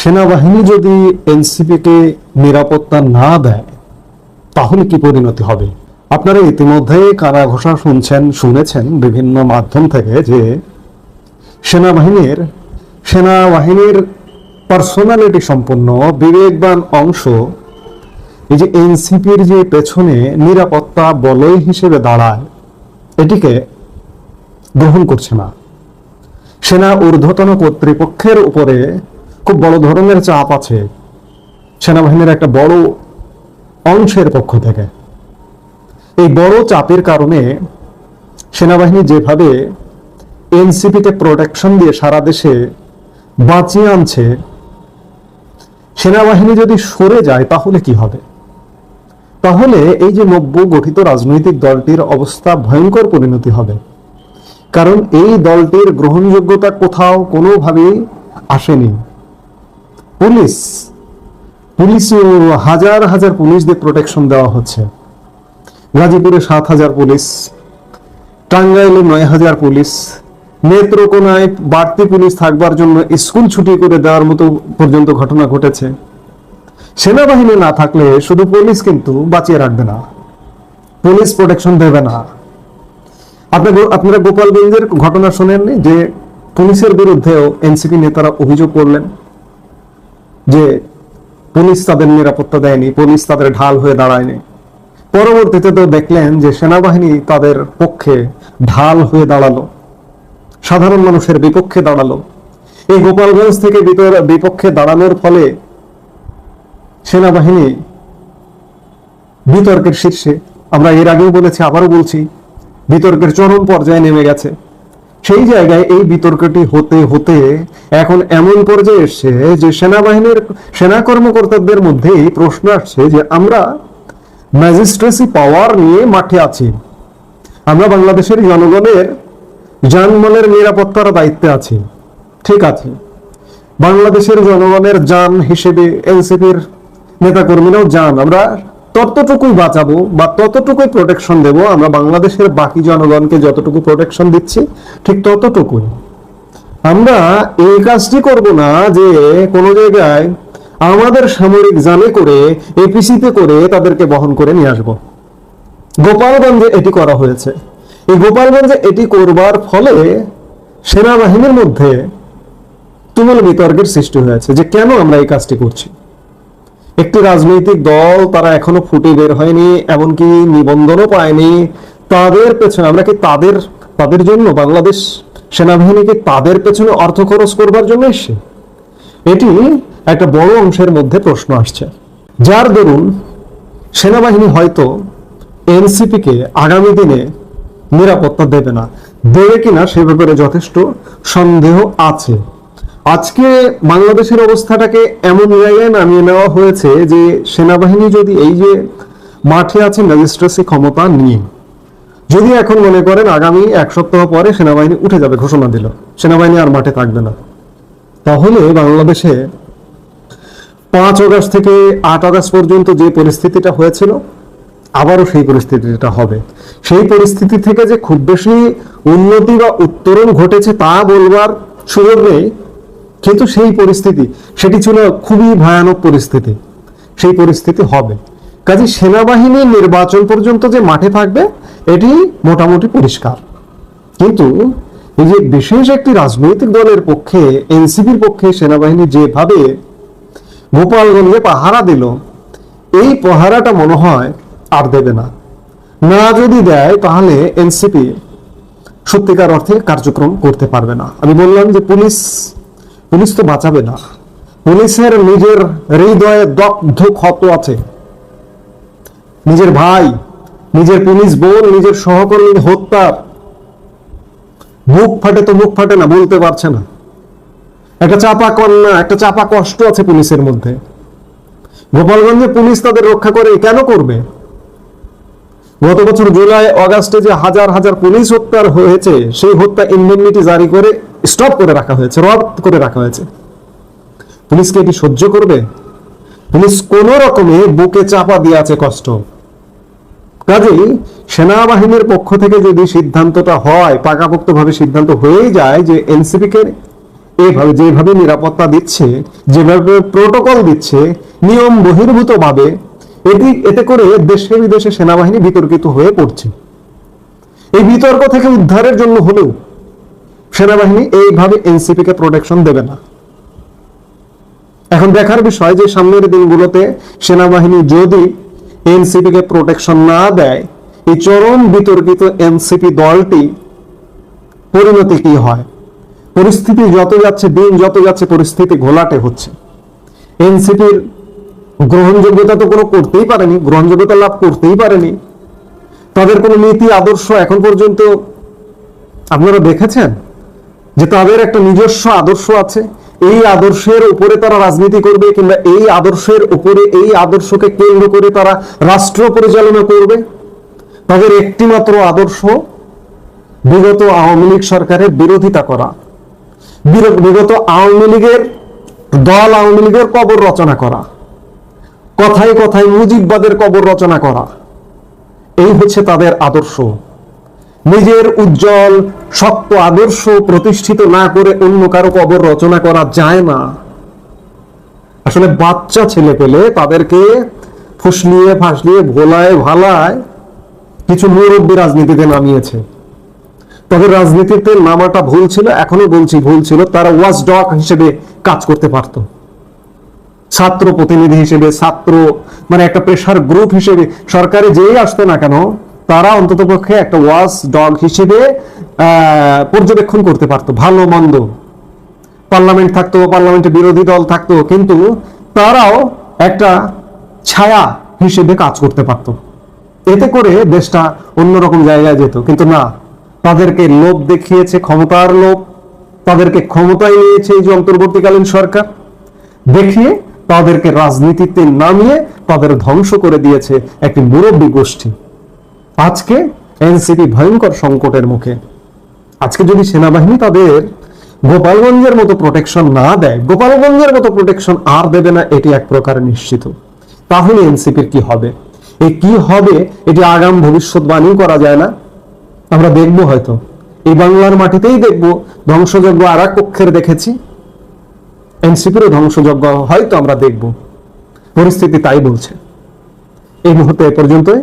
সেনাবাহিনী যদি এনসিপিকে নিরাপত্তা না দেয়, তাহলে কি পরিণতি হবে? আপনারা ইতিমধ্যে কারা ঘোষণা শুনছেন, শুনেছেন বিভিন্ন মাধ্যম থেকে যে সেনাবাহিনীর সেনাবাহিনীর পার্সোনালিটি সম্পন্ন, বিবেকবান অংশ এই যে এনসিপির যে পেছনে নিরাপত্তা বলয় হিসেবে দাঁড়ায়, এটিকে গ্রহণ করছে না। সেনা ঊর্ধ্বতন কর্তৃপক্ষের উপরে খুব বড় ধরনের চাপ আছে সেনাবাহিনীর একটা বড় অংশের পক্ষ থেকে। এই বড় চাপের কারণে সেনাবাহিনী যেভাবে এনসিপিতে প্রোটেকশন দিয়ে সারা দেশে বাঁচিয়ে আনছে, সেনাবাহিনী যদি সরে যায় তাহলে কি হবে? তাহলে এই যে নব্য গঠিত রাজনৈতিক দলটির অবস্থা ভয়ঙ্কর পরিণতি হবে। কারণ এই দলটির গ্রহণযোগ্যতা কোথাও কোনোভাবেই আসেনি। পুলিশ। পুলিশ হাজার হাজার পুলিশদের প্রোটেকশন দেওয়া হচ্ছে। গাজীপুরে সাত হাজার পুলিশ, টাঙ্গাইলে নয় হাজার পুলিশ, নেত্রকোনায় বাড়তি পুলিশ থাকবার জন্য স্কুল ছুটি করে দেওয়ার মতো পর্যন্ত ঘটনা ঘটেছে। সেনাবাহিনী না থাকলে শুধু পুলিশ কিন্তু বাঁচিয়ে রাখবে না, পুলিশ প্রোটেকশন দেবে না। আপনারা আপনারা গোপালগঞ্জের ঘটনা শোনেননি যে পুলিশের বিরুদ্ধেও এনসিপি নেতারা অভিযোগ করলেন? যে পুলিশ তাদের নিরাপত্তা দেয়নি, পুলিশ তাদের ঢাল হয়ে দাঁড়ায়নি। পরবর্তীতে তো দেখলেন যে সেনাবাহিনী তাদের পক্ষে ঢাল হয়ে দাঁড়াল। সাধারণ মানুষের বিপক্ষে দাঁড়াল। এই গোপালগঞ্জ থেকে বিপক্ষে দাঁড়ানোর ফলে সেনাবাহিনী বিতর্কের শীর্ষে, আমরা এর আগেও বলেছি, আবারও বলছি, বিতর্কের চরম পর্যায়ে নেমে গেছে। সেই জায়গায় এই বিতর্কটি হতে হতে এখন এমন পর্যায়ে এসছে যে সেনাবাহিনীর সেনা কর্মকর্তাদের মধ্যেই প্রশ্ন আসছে যে আমরা ম্যাজিস্ট্রেসি পাওয়ার নিয়ে মাঠে আছি। আমরা বাংলাদেশের জনগণের জানমালের নিরাপত্তার দায়িত্বে আছি। ঠিক আছে। বাংলাদেশের জনগণের যান হিসেবে এনসিপির নেতাকর্মীরাও যান। আমরা ততটুকুই বাঁচাবো বা ততটুকুই প্রোটেকশন দেব, আমরা বাংলাদেশের বাকি জনগণকে যতটুকু প্রোটেকশন দিচ্ছি, ঠিক ততটুকুই। আমরা এই কাজটি করব না যে কোনো জায়গায় আমাদের সামরিক জানে করে এপিসিতে করে তাদেরকে বহন করে নিয়ে আসব। গোপালগঞ্জে এটি করা হয়েছে। এই গোপালগঞ্জে এটি করবার ফলে সেনাবাহিনীর মধ্যে তুমুল বিতর্কের সৃষ্টি হয়েছে যে কেন আমরা এই কাজটি করছি? একটি রাজনৈতিক দল তারা এখনও ফুটে বের হয়নি, এমনকি নিবন্ধনও পায়নি। তাদের পেছনে, আমরা কি তাদের তাদের জন্য বাংলাদেশ সেনাবাহিনীকে তাদের পেছনে অর্থ খরচ করবার জন্য এসে এটি একটা বড় অংশের মধ্যে প্রশ্ন আসছে। যার দরুন সেনাবাহিনী হয়তো এনসিপিকে আগামী দিনে নিরাপত্তা দেবে না। দেবে কিনা সে ব্যাপারে যথেষ্ট সন্দেহ আছে। আজকে বাংলাদেশের অবস্থাটাকে এমন জায়গায় নামিয়ে নেওয়া হয়েছে যে সেনাবাহিনী যদি এই যে মাঠে আছে ম্যাজিস্ট্রেসি ক্ষমতা নিয়ে, যদি এখন মনে করেন আগামী এক সপ্তাহ পরে সেনাবাহিনী উঠে যাবে ঘোষণা দিল, সেনাবাহিনী আর মাঠে থাকবে না, তাহলে বাংলাদেশে পাঁচ আগস্ট থেকে আট আগস্ট পর্যন্ত যে পরিস্থিতিটা হয়েছিল, আবারও সেই পরিস্থিতিটা হবে। সেই পরিস্থিতি থেকে যে খুব বেশি উন্নতি বা উত্তরণ ঘটেছে তা বলবার সুযোগ নেই কিন্তু সেই পরিস্থিতি, সেটি ছিল খুবই ভয়ানক পরিস্থিতি। সেই পরিস্থিতি হবে। কাজে সেনাবাহিনী নির্বাচন পর্যন্ত যে মাঠে থাকবে, এটি মোটামুটি পরিষ্কার। কিন্তু এই যে বিশেষ একটি রাজনৈতিক দলের পক্ষে, এনসিপির পক্ষে সেনাবাহিনী যেভাবে গোপালগঞ্জে পাহারা দিল, এই পাহারাটা মনে হয় আর দেবে না। না যদি দেয়, তাহলে এনসিপি সত্যিকার অর্থে কার্যক্রম করতে পারবে না। আমি বললাম যে পুলিশ পুলিশ তো বাঁচাবে না। পুলিশের নিজের হৃদয়ে দগ্ধ ক্ষত আছে। নিজের ভাই, নিজের পুলিশ বোন, নিজের সহকর্মী হত্যার মুখ ফাটে তো মুখ ফাটে না, বলতে পারছে না। একটা চাপা কন্যা, একটা চাপা কষ্ট আছে পুলিশের মধ্যে। গোপালগঞ্জে পুলিশ তাদের রক্ষা করে কেন করবে? গত বছর জুলাই, অগাস্টে যে হাজার হাজার পুলিশ হত্যার হয়েছে, সেই হত্যা ইনডেমনিটি জারি করে স্টপ করে রাখা হয়েছে, রদ করে রাখা হয়েছে। পুলিশকে এটি সহ্য করবে? পুলিশ কোন রকমে বুকে চাপা দিয়ে আছে কষ্ট। কাজেই সেনাবাহিনীর পক্ষ থেকে যদি সিদ্ধান্তটা হয় পাকাপোক্ত ভাবে সিদ্ধান্ত হয়েই যায় যে এনসিপি কে এইভাবে যেভাবে নিরাপত্তা দিচ্ছে, যেভাবে প্রোটোকল দিচ্ছে, নিয়ম বহির্ভূত ভাবে এটি, এতে করে দেশে বিদেশে সেনাবাহিনী বিতর্কিত হয়ে পড়ছে। এই বিতর্ক থেকে উদ্ধারের জন্য হলেও সেনাবাহিনী এইভাবে এনসিপি কে প্রোটেকশন দেবে না। এখন দেখার বিষয় যে সামনের দিনগুলোতে সেনাবাহিনী যদি এনসিপি কে প্রোটেকশন না দেয়, এই চরম বিতর্কিত এনসিপি দলটি পরিণতি কি হয়? পরিস্থিতি যত যাচ্ছে, দিন যত যাচ্ছে, পরিস্থিতি ঘোলাটে হচ্ছে। এনসিপির গ্রহণযোগ্যতা তো কোনো করতেই পারেনি, গ্রহণযোগ্যতা লাভ করতেই পারেনি। তাদের কোনো নীতি, আদর্শ এখন পর্যন্ত আপনারা দেখেছেন? যে তাদের একটা নিজস্ব আদর্শ আছে, এই আদর্শের উপরে তারা রাজনীতি করবে কিংবা এই আদর্শের উপরে এই আদর্শকে কেন্দ্র করে তারা রাষ্ট্র পরিচালনা করবে, তাদের একটিমাত্র আদর্শ বিগত আওয়ামী লীগ সরকারের বিরোধিতা করা। বিগত আওয়ামী লীগের দল আওয়ামী লীগের কবর রচনা করা। কথায় কথায় মুজিববাদের কবর রচনা করা। এই হচ্ছে তাদের আদর্শ। নিজের উজ্জ্বল শক্ত আদর্শ প্রতিষ্ঠিত না করে অন্য কারও কবর রচনা করা যায় না। আসলে বাচ্চা ছেলে পেলে তাদেরকে ফুসলিয়ে, ফাসলিয়ে, ভোলায়, ভালায় কিছু মুরব্বী রাজনীতিতে নামিয়েছে। তবে রাজনীতিতে নামাটা ভুল ছিল, এখনও বলছি ভুল ছিল, তারা ওয়াচ ডগ হিসেবে কাজ করতে পারত। ছাত্র প্রতিনিধি হিসেবে, ছাত্র মানে একটা প্রেশার গ্রুপ হিসেবে, সরকারে যেই আসতো না কেন তারা অন্তত পক্ষে একটা ওয়াচ ডগ হিসেবে পর্যবেক্ষণ করতে পারতো, ভালো মন্দ। পার্লামেন্ট থাকতো পার্লামেন্টে বিরোধী দল থাকতো, কিন্তু তারাও একটা ছায়া হিসেবে কাজ করতে পারতো। এতে করে দেশটা অন্যরকম জায়গায় যেত, কিন্তু না। তাদেরকে লোভ দেখিয়েছে ক্ষমতার লোভ, তাদেরকে ক্ষমতায় নিয়েছে এই যে অন্তর্বর্তীকালীন সরকার। দেখিয়ে তাদেরকে রাজনীতিতে নামিয়ে তাদের ধ্বংস করে দিয়েছে একটি মুরব্বী গোষ্ঠী। আজকে এনসিপি ভয়ঙ্কর সংকটের মুখে। আজকে যদি সেনাবাহিনী তাদের গোপালগঞ্জের মতো প্রোটেকশন না দেয়, গোপালগঞ্জের মতো প্রোটেকশন আর দেবে না, এটি এক প্রকার নিশ্চিত। তাহলে এনসিপির কি হবে? এই কি হবে? এটি আগাম ভবিষ্যৎবাণী করা যায় না। আমরা দেখব হয়তো। এই বাংলার মাটিতেই দেখব। ধ্বংসযজ্ঞ আর এক পক্ষের দেখেছি। এনসিপিরও ধ্বংসযজ্ঞ হয়তো আমরা দেখব। পরিস্থিতি তাই বলছে। এই মুহূর্তে এ পর্যন্তই।